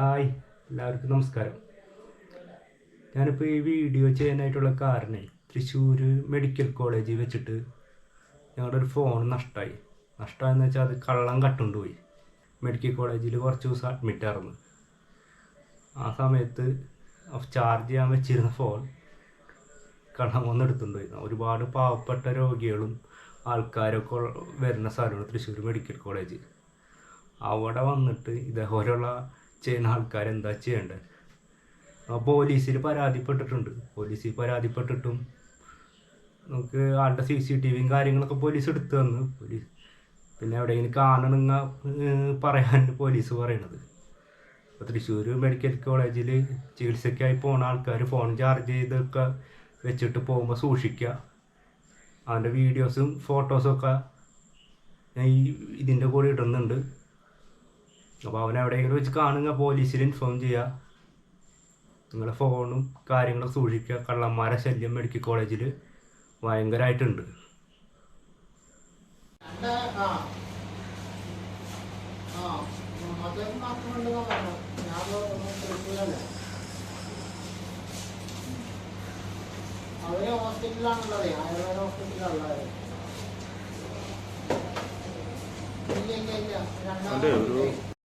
Hi എല്ലാവർക്കും നമസ്കാരം. ഞാനിപ്പോൾ ഈ വീഡിയോ ചെയ്യാനായിട്ടുള്ള കാരണം തൃശ്ശൂർ മെഡിക്കൽ കോളേജിൽ വെച്ചിട്ട് ഞങ്ങളുടെ ഒരു ഫോൺ നഷ്ടമായി നഷ്ടമായെന്ന് വെച്ചാൽ അത് കള്ളം കട്ടുകൊണ്ട് പോയി. മെഡിക്കൽ കോളേജിൽ കുറച്ച് ദിവസം അഡ്മിറ്റ് ആയിരുന്നു. ആ സമയത്ത് ചാർജ് ചെയ്യാൻ വെച്ചിരുന്ന ഫോൺ കള്ളം വന്ന് എടുത്തുകൊണ്ട് പോയി. ഒരുപാട് പാവപ്പെട്ട രോഗികളും ആൾക്കാരൊക്കെ വരുന്ന സ്ഥലമാണ് തൃശ്ശൂർ മെഡിക്കൽ കോളേജ് അവിടെ വന്നിട്ട് ഇതേപോലെയുള്ള ചെയ്യുന്ന ആൾക്കാരെന്താ ചെയ്യേണ്ടത് ആ പോലീസിൽ പരാതിപ്പെട്ടിട്ടുണ്ട്. പോലീസിൽ പരാതിപ്പെട്ടിട്ടും നമുക്ക് ആളുടെ സി സി ടി വിയും കാര്യങ്ങളൊക്കെ പോലീസ് എടുത്തു തന്നു. പോലീസ് പിന്നെ എവിടെയെങ്കിലും കാണണമെന്ന പറയാൻ പോലീസ് പറയണത്. ഇപ്പോൾ തൃശ്ശൂർ മെഡിക്കൽ കോളേജിൽ ചികിത്സയ്ക്കായി പോണ ആൾക്കാർ ഫോൺ ചാർജ് ചെയ്തൊക്കെ വെച്ചിട്ട് പോകുമ്പോൾ സൂക്ഷിക്കുക അതിന്റെ വീഡിയോസും ഫോട്ടോസും ഒക്കെ ഞാൻ ഈ ഇതിന്റെ കൂടെ ഇടുന്നുണ്ട്. അപ്പോൾ അവൻ എവിടെയെങ്കിലും വെച്ച് കാണുക പോലീസിൽ ഇൻഫോം ചെയ്യുക. നിങ്ങളുടെ ഫോണും കാര്യങ്ങളും സൂക്ഷിക്കുക. കള്ളന്മാരെ ശല്യം മെഡിക്കൽ കോളേജിൽ ഭയങ്കരമായിട്ടുണ്ട് അവർ ഹോസ്പിറ്റലിലാണുള്ളത്. ആയുർവേദ ഹോസ്പിറ്റലിലുള്ളത് അല്ലേ, ഒരു-